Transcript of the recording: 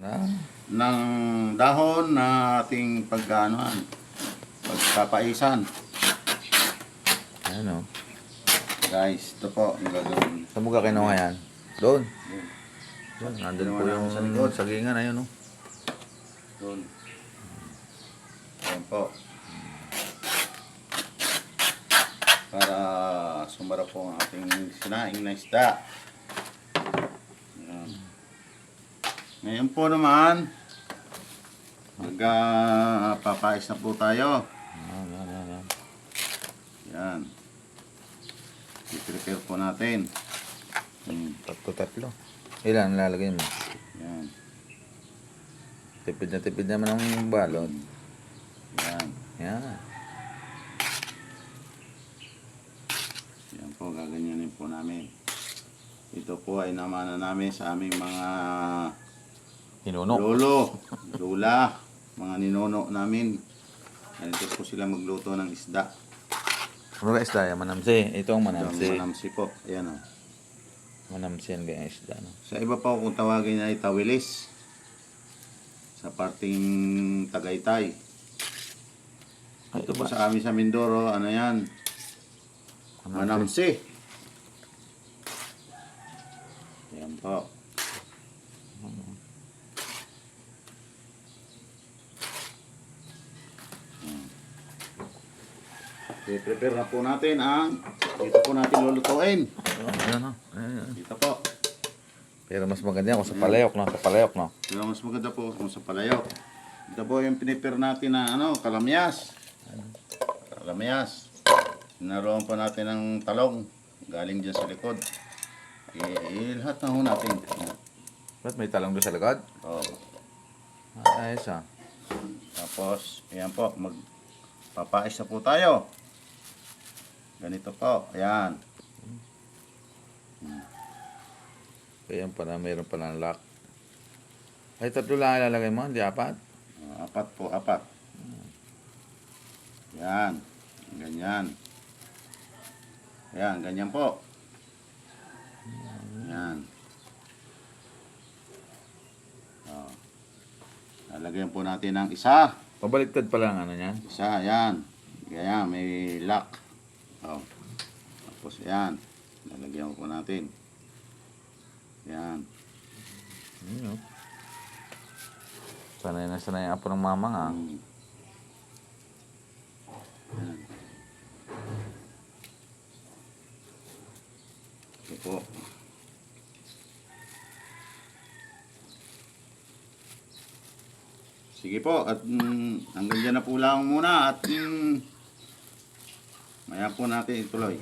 Na, ng dahon na ating pagkaanuhan, pagpapaisan. ano. Guys, ito po ang gagawin. Saan mo ka kinuha yan? Doon. Doon. Nandun Kinuha po namin yung sa likod. sagingan. Ayun, oh. Doon. Ayan po. Para sumarap po ang ating sinaing na isda. Ayan. Ngayon po naman, magpapais na po tayo. Yan, yan, yan, yan. Yan. I-prepare po natin. Hmm. Tatlo, tatlo. Ilan lalagay mo? Yan. Tipid na tipid naman ang balon. Yan. Yan. Yan po, gaganyanin po namin. Ito po ay namana namin sa aming mga Hinuno. lolo, lula, mga ninono namin. Ganito po sila magluto ng isda. Ano ka isda? Manamsi. Ito ang manamsi. manamsi po. Ayan o. Manamsi yan kaya isda. No? Sa iba pa kung tawagin ay tawilis. Sa parting Tagaytay. Ay, Ito po iba. sa amin sa Mindoro, ano yan? Manamsi. Ayan po. Okay, prepare na po natin ang dito po natin lulutuin. Ayan, oh. Ayan, ayan. Dito po. Pero mas maganda kung sa palayok, no? Sa palayok, no? Pero mas maganda po kung sa palayok. Ito po yung pinipir natin na ano, kalamyas. Kalamyas. Naroon po natin ng talong. Galing dyan sa likod. I, lahat na ho natin. Ba't may talong doon sa likod? Oh. Ah, ayos, ah. Tapos, ayan po, magpapais na po tayo. Ganito po, ayan. Ayan pala, mayroon pala ng lock. Ay, tatlo lang ilalagay mo, hindi apat? Ah, apat po, apat. Yan. Ganyan. Yan, ganyan po. Yan. Oh. Lalagyan po natin ng isa. Pabaliktad pala ang ano niyan. Isa, yan. Ganyan, may lock. Oh. Tapos yan. Lalagyan po natin. Yan. Ayun, oh. Sanay na sanay apo ng mama nga. Mm. Yan. Ito po. Sige po, at mm, hanggang dyan na po lang muna at mm, maya po natin ituloy.